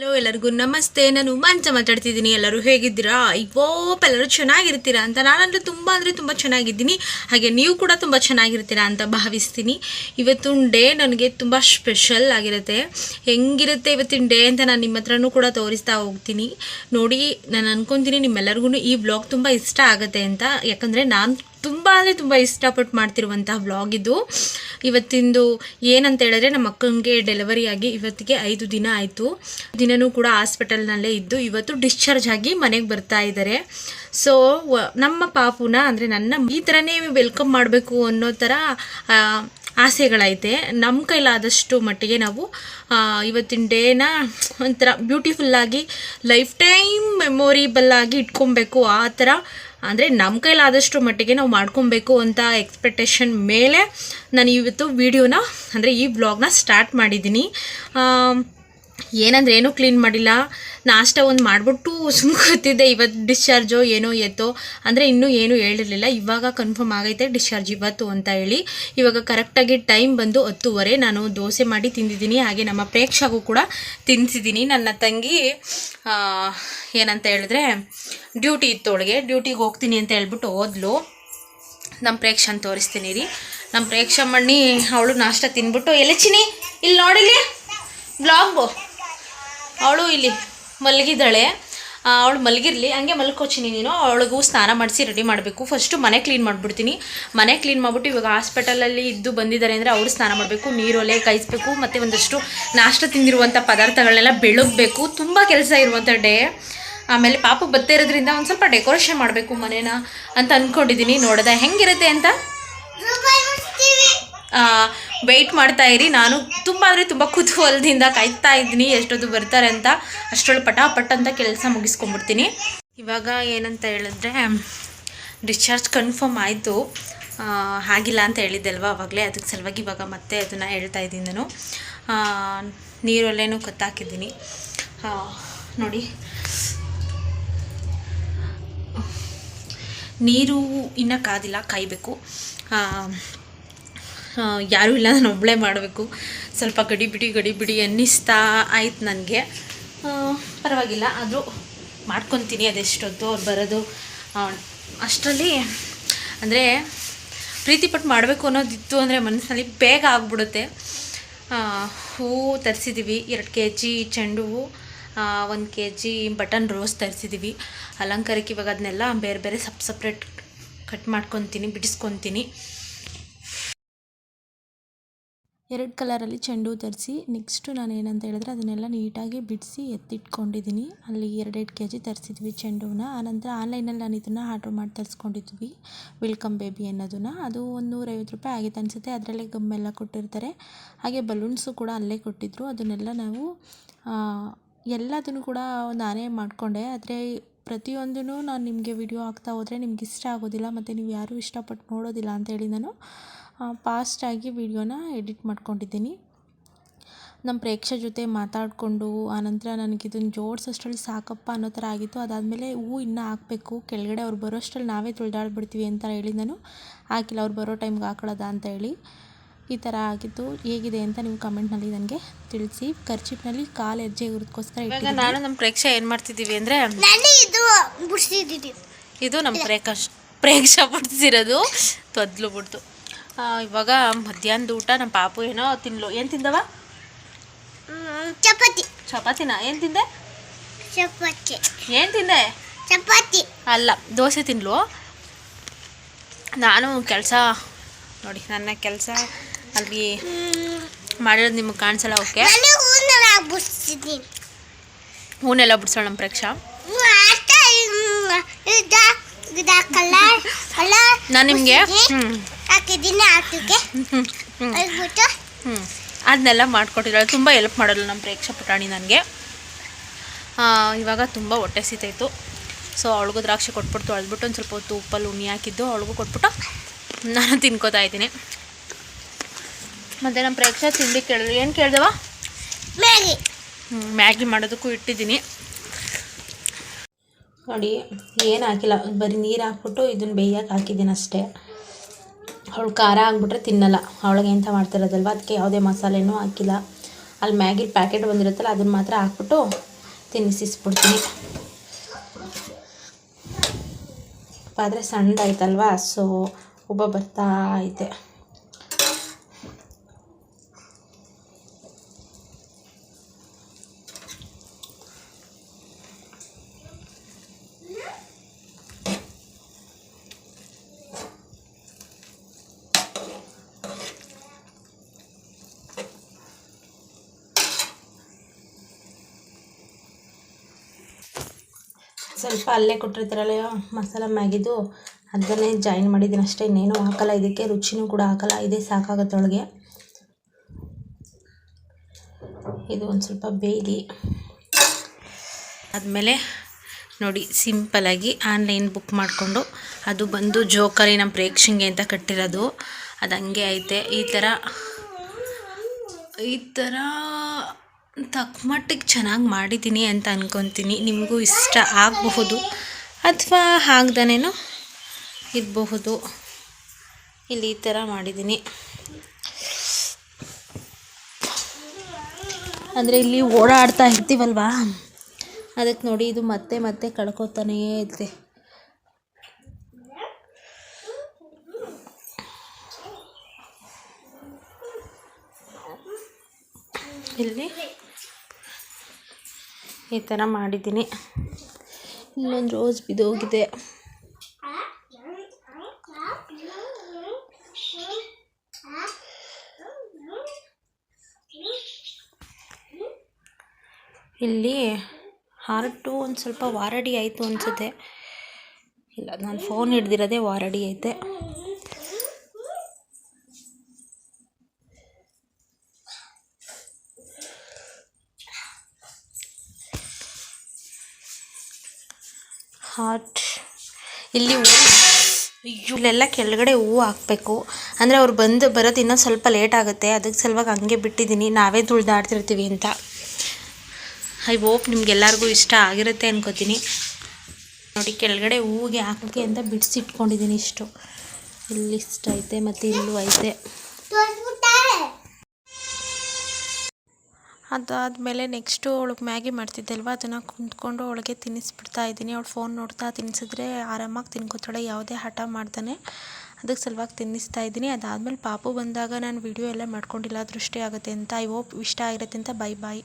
Hello, ಎಲ್ಲರಿಗೂ ನಮಸ್ತೆ. ನಾನು ಮಂಚ ಮಾತಾಡ್ತಿದ್ದೀನಿ. ಎಲ್ಲರೂ ಹೇಗಿದ್ದೀರಾ? ಇವೋಪ್ ಎಲ್ಲರೂ ಚೆನ್ನಾಗಿರ್ತೀರಾ ಅಂತ. ನಾನಂದರೆ ತುಂಬ ಅಂದರೆ ತುಂಬ ಚೆನ್ನಾಗಿದ್ದೀನಿ. ಹಾಗೆ ನೀವು ಕೂಡ ತುಂಬ ಚೆನ್ನಾಗಿರ್ತೀರಾ ಅಂತ ಭಾವಿಸ್ತೀನಿ. ಇವತ್ತಿನ ಡೇ ನನಗೆ ತುಂಬ ಸ್ಪೆಷಲ್ ಆಗಿರುತ್ತೆ. ಹೆಂಗಿರುತ್ತೆ ಇವತ್ತಿನ ಡೇ ಅಂತ ನಾನು ನಿಮ್ಮ ಹತ್ರನೂ ಕೂಡ ತೋರಿಸ್ತಾ ಹೋಗ್ತೀನಿ. ನೋಡಿ, ನಾನು ಅನ್ಕೊತೀನಿ ನಿಮ್ಮೆಲ್ಲರಿಗೂ ಈ ಬ್ಲಾಗ್ ತುಂಬ ಇಷ್ಟ ಆಗುತ್ತೆ ಅಂತ. ಯಾಕಂದರೆ ನಾನು ತುಂಬ ಅಂದರೆ ತುಂಬ ಇಷ್ಟಪಟ್ಟು ಮಾಡ್ತಿರುವಂತಹ ವ್ಲಾಗ್ ಇದು. ಇವತ್ತಿಂದು ಏನಂತ ಹೇಳಿದ್ರೆ ನಮ್ಮ ಅಕ್ಕನಿಗೆ ಡೆಲಿವರಿ ಆಗಿ ಇವತ್ತಿಗೆ ಐದು ದಿನ ಆಯಿತು. ದಿನನೂ ಕೂಡ ಹಾಸ್ಪಿಟಲ್ನಲ್ಲೇ ಇದ್ದು ಇವತ್ತು ಡಿಸ್ಚಾರ್ಜ್ ಆಗಿ ಮನೆಗೆ ಬರ್ತಾ ಇದ್ದಾರೆ ಸೊ ನಮ್ಮ ಪಾಪುನ ಅಂದರೆ ನನ್ನ ಈ ಥರನೇ ವೆಲ್ಕಮ್ ಮಾಡಬೇಕು ಅನ್ನೋ ಥರ ಆಸೆಗಳೈತೆ. ನಮ್ಮ ಕೈಲಾದಷ್ಟು ಮಟ್ಟಿಗೆ ನಾವು ಇವತ್ತಿನ ಡೇನ ಒಂಥರ ಬ್ಯೂಟಿಫುಲ್ಲಾಗಿ ಲೈಫ್ ಟೈಮ್ ಮೆಮೊರಿಬಲ್ ಆಗಿ ಇಟ್ಕೊಬೇಕು. ಆ ಥರ ಅಂದರೆ ನಮ್ಮ ಕೈಲಾದಷ್ಟು ಮಟ್ಟಿಗೆ ನಾವು ಮಾಡ್ಕೊಬೇಕು ಅಂತ ಎಕ್ಸ್ಪೆಕ್ಟೇಷನ್ ಮೇಲೆ ನಾನು ಇವತ್ತು ವಿಡಿಯೋನ ಅಂದರೆ ಈ ಬ್ಲಾಗ್ನ ಸ್ಟಾರ್ಟ್ ಮಾಡಿದ್ದೀನಿ ಏನಂದ್ರೆ ಏನೂ ಕ್ಲೀನ್ ಮಾಡಿಲ್ಲ. ನಾಷ್ಟ ಒಂದು ಮಾಡಿಬಿಟ್ಟು ಸುಮ್ಮನೆ ಕೂತಿದ್ದೆ. ಇವತ್ತು ಡಿಸ್ಚಾರ್ಜೋ ಏನೋ ಎತ್ತೋ. ಅಂದರೆ ಇನ್ನೂ ಏನೂ ಹೇಳಿರಲಿಲ್ಲ. ಇವಾಗ ಕನ್ಫರ್ಮ್ ಆಗೈತೆ ಡಿಸ್ಚಾರ್ಜ್ ಇವತ್ತು ಅಂತ ಹೇಳಿ. ಇವಾಗ ಕರೆಕ್ಟಾಗಿ ಟೈಮ್ ಬಂದು ಹತ್ತುವರೆ. ನಾನು ದೋಸೆ ಮಾಡಿ ತಿಂದಿದ್ದೀನಿ. ಹಾಗೆ ನಮ್ಮ ಪ್ರೇಕ್ಷಗೂ ಕೂಡ ತಿನ್ನಿಸಿದ್ದೀನಿ ನನ್ನ ತಂಗಿ ಏನಂತ ಹೇಳಿದ್ರೆ ಡ್ಯೂಟಿ ಇತ್ತು ಅವಳಿಗೆ ಡ್ಯೂಟಿಗೆ ಹೋಗ್ತೀನಿ ಅಂತ ಹೇಳ್ಬಿಟ್ಟು ಓದ್ಲು ನಮ್ಮ ಪ್ರೇಕ್ಷನ್ ತೋರಿಸ್ತೀನಿ ರೀ. ನಮ್ಮ ಪ್ರೇಕ್ಷಮ್ಮಣ್ಣಿ ಅವಳು ನಾಷ್ಟ ತಿನ್ಬಿಟ್ಟು ಎಲೆಚಿನಿ ಇಲ್ಲಿ ನೋಡಿಲಿ ಬ್ಲಾಗು ಅವಳು ಇಲ್ಲಿ ಮಲಗಿದ್ದಾಳೆ. ಅವಳು ಮಲಗಿರಲಿ ಹಂಗೆ ಮಲ್ಕೋಚಿನಿ ನೀನು. ಅವಳಿಗೂ ಸ್ನಾನ ಮಾಡಿಸಿ ರೆಡಿ ಮಾಡಬೇಕು. ಫಸ್ಟು ಮನೆ ಕ್ಲೀನ್ ಮಾಡಿಬಿಡ್ತೀನಿ. ಮನೆ ಕ್ಲೀನ್ ಮಾಡಿಬಿಟ್ಟು ಇವಾಗ ಹಾಸ್ಪಿಟಲಲ್ಲಿ ಇದ್ದು ಬಂದಿದ್ದಾರೆ ಅಂದರೆ ಅವರು ಸ್ನಾನ ಮಾಡಬೇಕು. ನೀರೊಲೆ ಕಾಯಿಸ್ಬೇಕು ಮತ್ತು ಒಂದಷ್ಟು ನಾಷ್ಟ ತಿಂದಿರುವಂಥ ಪದಾರ್ಥಗಳನ್ನೆಲ್ಲ ಬೆಳಗಬೇಕು. ತುಂಬ ಕೆಲಸ ಇರುವಂಥ ಡೇ ಆಮೇಲೆ ಪಾಪು ಬತ್ತೇ ಇರೋದ್ರಿಂದ ಒಂದು ಸ್ವಲ್ಪ ಡೆಕೋರೇಷನ್ ಮಾಡಬೇಕು ಮನೇನ ಅಂತ ಅಂದ್ಕೊಂಡಿದ್ದೀನಿ ನೋಡೋದ ಹೆಂಗಿರುತ್ತೆ ಅಂತ? ವೆಯ್ಟ್ ಮಾಡ್ತಾ ಇರಿ. ನಾನು ತುಂಬ ಅಂದರೆ ತುಂಬ ಕುತೂಹಲದಿಂದ ಕಾಯ್ತಾ ಇದ್ದೀನಿ. ಎಷ್ಟೊತ್ತು ಬರ್ತಾರೆ ಅಂತ ಅಷ್ಟರೊಳಗೆ ಪಟಾಪಟ್ ಅಂತ ಕೆಲಸ ಮುಗಿಸ್ಕೊಂಡ್ಬಿಡ್ತೀನಿ. ಇವಾಗ ಏನಂತ ಹೇಳಿದ್ರೆ ಡಿಸ್ಚಾರ್ಜ್ ಕನ್ಫರ್ಮ್ ಆಯಿತು. ಆಗಿಲ್ಲ ಅಂತ ಹೇಳಿದ್ದೆಲ್ವ ಅವಾಗಲೇ? ಅದಕ್ಕೆ ಸಲುವಾಗಿ ಇವಾಗ ಮತ್ತೆ ಅದನ್ನು ಹೇಳ್ತಾ ಇದ್ದೀನಿ ನಾನು. ಆ, ನೀರೊಲೆನೂ ಕತ್ತಾಕಿದ್ದೀನಿ. ನೋಡಿ. ನೀರು ಇನ್ನೂ ಕಾದಿಲ್ಲ ಕಾಯಬೇಕು. ಯಾರೂ ಇಲ್ಲ, ನಾನು ಒಬ್ಬಳೇ ಮಾಡಬೇಕು. ಸ್ವಲ್ಪ ಗಡಿಬಿಡಿ ಗಡಿಬಿಡಿ ಗಡಿ ಬಿಡಿ ಅನ್ನಿಸ್ತಾ ಆಯ್ತು ನನಗೆ. ಪರವಾಗಿಲ್ಲ, ಆದರೂ ಮಾಡ್ಕೊತೀನಿ ಅದೆಷ್ಟೊತ್ತು ಅವ್ರು ಬರೋದು. ಅಷ್ಟರಲ್ಲಿ ಅಂದರೆ ಪ್ರೀತಿಪಟ್ಟು ಮಾಡಬೇಕು ಅನ್ನೋದಿತ್ತು ಅಂದರೆ ಮನಸ್ಸಿನಲ್ಲಿ ಬೇಗ ಆಗ್ಬಿಡುತ್ತೆ. ಹೂವು ತರಿಸಿದ್ದೀವಿ ಎರಡು ಕೆ ಜಿ ಚೆಂಡು ಹೂವು ಒಂದು ಕೆ ಜಿ ಬಟನ್ ರೋಸ್ ತರಿಸಿದ್ದೀವಿ ಅಲಂಕಾರಕ್ಕೆ ಇವಾಗ ಅದನ್ನೆಲ್ಲ ಬೇರೆ ಬೇರೆ ಸಪ್ ಸಪ್ರೇಟ್ ಕಟ್ ಮಾಡ್ಕೊತೀನಿ, ಬಿಡಿಸ್ಕೊತೀನಿ. ಎರಡು ಕಲರಲ್ಲಿ ಚೆಂಡು ತರಿಸಿ ನೆಕ್ಸ್ಟು ನಾನು ಏನಂತ ಹೇಳಿದ್ರೆ ಅದನ್ನೆಲ್ಲ ನೀಟಾಗಿ ಬಿಡಿಸಿ ಎತ್ತಿಟ್ಕೊಂಡಿದ್ದೀನಿ. ಅಲ್ಲಿ ಎರಡೆರಡು ಕೆ ಜಿ ತರಿಸಿದ್ವಿ ಚೆಂಡುನ. ಆನಂತರ ಆನ್ಲೈನಲ್ಲಿ ನಾನು ಇದನ್ನು ಆರ್ಡ್ರ್ ಮಾಡಿ ತರಿಸ್ಕೊಂಡಿದ್ವಿ. ವೆಲ್ಕಮ್ ಬೇಬಿ ಅನ್ನೋದನ್ನು. ಅದು ಒಂದು ನೂರೈವತ್ತು ರೂಪಾಯಿ ಆಗಿತ್ತು ಅನಿಸುತ್ತೆ. ಅದರಲ್ಲೇ ಗಮ್ಮೆಲ್ಲ ಕೊಟ್ಟಿರ್ತಾರೆ. ಹಾಗೆ ಬಲೂನ್ಸು ಕೂಡ ಅಲ್ಲೇ ಕೊಟ್ಟಿದ್ದರು ಅದನ್ನೆಲ್ಲ ನಾವು ಎಲ್ಲದನ್ನು ಕೂಡ ನಾನೇ ಮಾಡಿಕೊಂಡೆ. ಆದರೆ ಪ್ರತಿಯೊಂದೂ ನಾನು ನಿಮಗೆ ವಿಡಿಯೋ ಹಾಕ್ತಾ ಹೋದರೆ ನಿಮ್ಗೆ ಇಷ್ಟ ಆಗೋದಿಲ್ಲ, ಮತ್ತು ನೀವು ಯಾರೂ ಇಷ್ಟಪಟ್ಟು ನೋಡೋದಿಲ್ಲ ಅಂತೇಳಿ ನಾನು ಫಾಸ್ಟಾಗಿ ವಿಡಿಯೋನ ಎಡಿಟ್ ಮಾಡ್ಕೊಂಡಿದ್ದೀನಿ. ನಮ್ಮ ಪ್ರೇಕ್ಷ ಜೊತೆ ಮಾತಾಡಿಕೊಂಡು ಆನಂತರ ನನಗೆ ಇದನ್ನು ಜೋಡಿಸೋಷ್ಟ್ರಲ್ಲಿ ಸಾಕಪ್ಪ ಅನ್ನೋ ಥರ ಆಗಿತ್ತು. ಅದಾದಮೇಲೆ ಹೂ ಇನ್ನೂ ಹಾಕಬೇಕು. ಕೆಳಗಡೆ ಅವ್ರು ಬರೋಷ್ಟರಲ್ಲಿ ನಾವೇ ತುಳಿದಾಡ್ಬಿಡ್ತೀವಿ ಅಂತ ಹೇಳಿ ನಾನು ಹಾಕಿಲ್ಲ. ಅವ್ರು ಬರೋ ಟೈಮ್ಗೆ ಹಾಕೊಳ್ಳೋದ ಅಂತ ಹೇಳಿ ಈ ಥರ ಆಗಿತ್ತು. ಹೇಗಿದೆ ಅಂತ ನೀವು ಕಮೆಂಟ್ನಲ್ಲಿ ನನಗೆ ತಿಳಿಸಿ. ಖರ್ಚಿಪ್ನಲ್ಲಿ ಕಾಲು ಹೆಜ್ಜೆ ಇರೋದಕ್ಕೋಸ್ಕರ ಇವಾಗ ಇಟ್ಟಿದ್ದೀನಿ. ನಾನು ನಮ್ಮ ಪ್ರೇಕ್ಷ ಏನು ಮಾಡ್ತಿದ್ದೀವಿ ಅಂದರೆ ನಾನು ಇದು ನಮ್ಮ ಪ್ರೇಕ್ಷ ಪ್ರೇಕ್ಷ ಪಡ್ತಿರೋದು ತೊದ್ಲು ಬಿಡ್ತು. ಇವಾಗ ಮಧ್ಯಾಹ್ನದ ಊಟ ನಮ್ಮ ಪಾಪು ಏನೋ ತಿನ್ಲು. ಏನು ತಿಂದವ? ಚಪಾತಿ. ಚಪಾತಿನ? ಏನು ತಿಂದೆ? ಚಪಾತಿ. ಏನು ತಿಂದೆ? ಚಪಾತಿ. ಅಲ್ಲ ದೋಸೆ ತಿನ್ಲು. ನಾನು ಕೆಲಸ ನೋಡಿ ನನ್ನ ಕೆಲಸ ಅಲ್ಲಿ ಮಾಡಿರೋದು ನಿಮಗೆ ಕಾಣಿಸಲ್ಲ ಓಕೆ? ಹೂನೆಲ್ಲ ಬಿಡ್ಸೋಣ ನಮ್ಮ ಪ್ರೇಕ್ಷಾ. ನಾನು ನಿಮಗೆ ಹ್ಞೂ ಹ್ಞೂ ಹ್ಞೂ ಅದನ್ನೆಲ್ಲ ಮಾಡಿಕೊಟ್ಟಿದ್ದಾಳೆ. ತುಂಬ ಹೆಲ್ಪ್ ಮಾಡೋಲ್ಲ ನಮ್ಮ ಪ್ರೇಕ್ಷಕ ಪುಟಾಣಿ ನನಗೆ. ಇವಾಗ ತುಂಬ ಹೊಟ್ಟೆ ಸೀತಾಯಿತು ಸೊ ಅವಳಿಗೂ ದ್ರಾಕ್ಷಿ ಕೊಟ್ಬಿಟ್ಟು ಅಳ್ದ್ಬಿಟ್ಟು ಒಂದು ಸ್ವಲ್ಪ ಹೊತ್ತು ಉಪ್ಪಲ್ಲಿ ಉಣ್ಣಿ ಹಾಕಿದ್ದು. ಅವಳಿಗೂ ಕೊಟ್ಬಿಟ್ಟು ನಾನು ತಿನ್ಕೋತಾ ಇದ್ದೀನಿ. ಮತ್ತು ನಮ್ಮ ಪ್ರೇಕ್ಷ ತಿಂಡಿ ಕೇಳಿದ್ರು. ಏನು ಕೇಳ್ದವ? ಮ್ಯಾಗಿ. ಹ್ಞೂ ಮ್ಯಾಗಿ ಮಾಡೋದಕ್ಕೂ ಇಟ್ಟಿದ್ದೀನಿ. ನೋಡಿ ಏನು ಹಾಕಿಲ್ಲ. ಬರೀ ನೀರು ಹಾಕ್ಬಿಟ್ಟು ಇದನ್ನು ಬೇಯಕ್ಕೆ ಹಾಕಿದ್ದೀನಿ ಅಷ್ಟೇ. ಅವಳು ಖಾರ ಆಗಿಬಿಟ್ರೆ ತಿನ್ನಲ್ಲ. ಅವಳಿಗೆ ಎಂಥ ಮಾಡ್ತಿರೋದಲ್ವ? ಅದಕ್ಕೆ ಯಾವುದೇ ಮಸಾಲೆನೂ ಹಾಕಿಲ್ಲ. ಅಲ್ಲಿ ಮ್ಯಾಗಿ ಪ್ಯಾಕೆಟ್ ಬಂದಿರುತ್ತಲ್ಲ, ಅದನ್ನು ಮಾತ್ರ ಹಾಕ್ಬಿಟ್ಟು ತಿನ್ನಿಸಿಸ್ಬಿಡ್ತೀನಿ. ಪಾತ್ರೆ ಸಣ್ಣದಾಯ್ತಲ್ವಾ? ಸೊ ಒಬ್ಬ ಬರ್ತಾ ಐತೆ. ಸ್ವಲ್ಪ ಅಲ್ಲೇ ಕೊಟ್ಟಿರ್ತಾರಲ್ಲ ಮಸಾಲ ಮ್ಯಾಗಿದು. ಅದನ್ನೇ ಜಾಯಿನ್ ಮಾಡಿದ್ದೀನಿ ಅಷ್ಟೇ, ಇನ್ನೇನು ಹಾಕಲ್ಲ. ಇದಕ್ಕೆ ರುಚಿನೂ ಕೂಡ ಹಾಕಲ್ಲ, ಇದೇ ಸಾಕಾಗುತ್ತೆ ಒಳಗೆ. ಇದು ಒಂದು ಸ್ವಲ್ಪ ಬೇಯಲಿ. ಆದಮೇಲೆ ನೋಡಿ ಸಿಂಪಲಾಗಿ ಆನ್ಲೈನ್ ಬುಕ್ ಮಾಡಿಕೊಂಡು, ಅದು ಬಂದು ಜೋಕರಿ ನಮ್ಮ ಪ್ರೇಕ್ಷಿಂಗೆ ಅಂತ ಕಟ್ಟಿರೋದು. ಅದು ಹಂಗೆ ಐತೆ. ಈ ಥರ ಈ ಥರ ತಕ್ಕ ಮಟ್ಟಿಗೆ ಚೆನ್ನಾಗಿ ಮಾಡಿದ್ದೀನಿ ಅಂತ ಅಂದ್ಕೊತೀನಿ ನಿಮಗೂ ಇಷ್ಟ ಆಗಬಹುದು. ಅಥವಾ ಆಗ್ದನೇನೋ ಇರಬಹುದು. ಇಲ್ಲಿ ಈ ಥರ ಮಾಡಿದ್ದೀನಿ. ಅಂದರೆ ಇಲ್ಲಿ ಓಡಾಡ್ತಾ ಇರ್ತೀವಲ್ವಾ? ಅದಕ್ಕೆ ನೋಡಿ, ಇದು ಮತ್ತೆ ಮತ್ತೆ ಕಳ್ಕೊತಾನೇ ಇದೆ. ಇಲ್ಲಿ ಈ ಥರ ಮಾಡಿದ್ದೀನಿ. ಇಲ್ಲೊಂದು ರೋಸ್ ಬಿದೋಗಿದೆ. ಇಲ್ಲಿ ಹಾರ್ಟು ಒಂದು ಸ್ವಲ್ಪ ವಾರಡಿ ಆಯಿತು ಅನಿಸುತ್ತೆ. ಇಲ್ಲ, ನಾನು ಫೋನ್ ಹಿಡ್ದಿರೋದೇ ವಾರಡಿ ಐತೆ. ಹಾರ್ಟ್ ಇಲ್ಲಿ ಇಲ್ಲೆಲ್ಲ ಕೆಳಗಡೆ ಹೂವು ಹಾಕಬೇಕು. ಅಂದರೆ ಅವ್ರು ಬಂದು ಬರೋದು ಇನ್ನೂ ಸ್ವಲ್ಪ ಲೇಟ್ ಆಗುತ್ತೆ. ಅದಕ್ಕೆ ಸಲುವಾಗಿ ಹಂಗೆ ಬಿಟ್ಟಿದ್ದೀನಿ. ನಾವೇ ತುಳಿದಾಡ್ತಿರ್ತೀವಿ ಅಂತ. ಐ ಹೋಪ್ ನಿಮ್ಗೆಲ್ಲರಿಗೂ ಇಷ್ಟ ಆಗಿರುತ್ತೆ ಅನ್ಕೋತೀನಿ. ನೋಡಿ, ಕೆಳಗಡೆ ಹೂವಿಗೆ ಹಾಕೋಕ್ಕೆ ಅಂತ ಬಿಡಿಸಿಟ್ಕೊಂಡಿದ್ದೀನಿ ಇಷ್ಟು. ಇಲ್ಲಿ ಇಷ್ಟ ಐತೆ, ಮತ್ತು ಇಲ್ಲೂ ಐತೆ. ಅದಾದಮೇಲೆ ನೆಕ್ಸ್ಟು ಅವಳಿಗೆ ಮ್ಯಾಗಿ ಮಾಡ್ತಿದ್ದಲ್ವ, ಅದನ್ನು ಕುಂತ್ಕೊಂಡು ಅವಳಿಗೆ ತಿನ್ನಿಸ್ಬಿಡ್ತಾ ಇದ್ದೀನಿ. ಅವಳು ಫೋನ್ ನೋಡ್ತಾ ತಿನ್ನಿಸಿದ್ರೆ ಆರಾಮಾಗಿ ತಿನ್ಕೊತಾಳೆ, ಯಾವುದೇ ಹಠ ಮಾಡ್ತಾನೆ. ಅದಕ್ಕೆ ಸಲುವಾಗಿ ತಿನ್ನಿಸ್ತಾ ಇದ್ದೀನಿ. ಅದಾದಮೇಲೆ ಪಾಪು ಬಂದಾಗ ನಾನು ವಿಡಿಯೋ ಎಲ್ಲ ಮಾಡ್ಕೊಂಡಿಲ್ಲ ದೃಷ್ಟಿ ಆಗುತ್ತೆ ಅಂತ ಐ ಹೋಪ್ ಇಷ್ಟ ಆಗಿರುತ್ತೆ ಅಂತ ಬೈ ಬಾಯ್